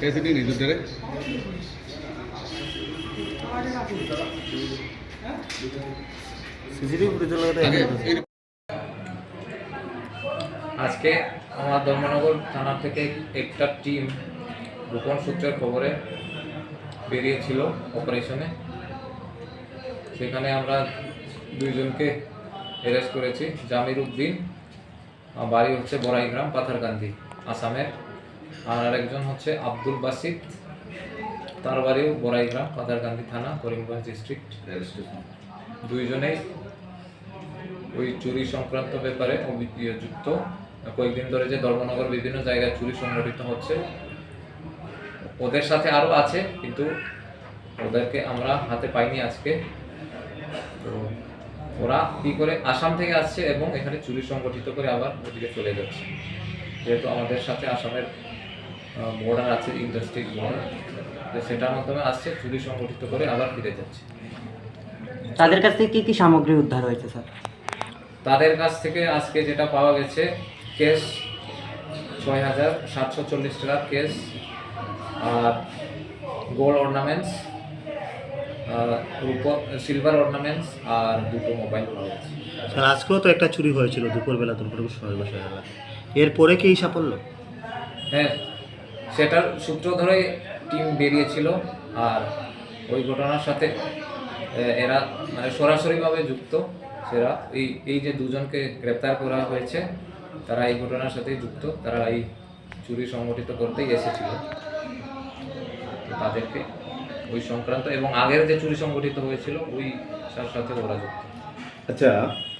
कैसे नहीं नहीं तेरे সিসিটিভি ফুটেজ आगे লাগাতে আজকে আমার ধর্মনগর থানা থেকে একটা টিম গোপন সূত্রের খবরে বেরিয়েছিল অপারেশনে সেখানে আমরা দুইজনকে অ্যারেস্ট করেছি জামির উদ্দিন আহ, বাড়ি হচ্ছে বড়াইগ্রাম পাথারকান্দি আসামের আর আরেকজন হচ্ছে আব্দুল বাসিদ। তার বাড়িও বড়াইগ্রাম পাথারকান্দি থানা করিমগঞ্জ ডিস্ট্রিক্ট দুইজনেই ওই চুরি সংক্রান্ত ব্যাপারে অভিযুক্ত কয়েকদিন ধরে যে ধর্মনগর বিভিন্ন জায়গায় চুরি সংঘটিত হচ্ছে ওদের সাথে আরও আছে কিন্তু ওদেরকে আমরা হাতে পাইনি আজকে। তো ওরা কি করে আসাম থেকে আসছে এবং এখানে চুরি সংগঠিত করে আবার ওদিকে চলে যাচ্ছে। যেহেতু আমাদের সাথে আসামের বর্ডার আছে ইন্ডাস্ট্রি বর্ডার সেটার মাধ্যমে আসছে চুরি সংগঠিত করে আবার ফিরে যাচ্ছে। তাদের কাছ থেকে কি কি সামগ্রী উদ্ধার হয়েছে স্যার? তাদের কাছ থেকে আজকে যেটা পাওয়া গেছে কেস ছয় হাজার সাতশো চল্লিশ টাকার কেস আর গোল্ড অর্নামেন্টস রূপ সিলভার অর্নামেন্টস আর দুটো মোবাইল পাওয়া গেছে। স্যার আজকেও তো একটা চুরি হয়েছিল দুপুরবেলা শহর বাসায় এলাকায় এরপরে কি এই সাফল্য? হ্যাঁ সেটার সূত্র ধরেই টিম বেরিয়েছিল আর ওই ঘটনার সাথে এরা মানে সরাসরিভাবে যুক্ত। সেরা, এই এই যে দুজনকে গ্রেপ্তার করা হয়েছে, তারা এই ঘটনার সাথে যুক্ত। তারা এই চুরি সংগঠিত করতেই এসেছিল। তাদেরকে ওই সংক্রান্ত এবং আগের যে চুরি সংগঠিত হয়েছিল, ওই সাথে ওরা যুক্ত। আচ্ছা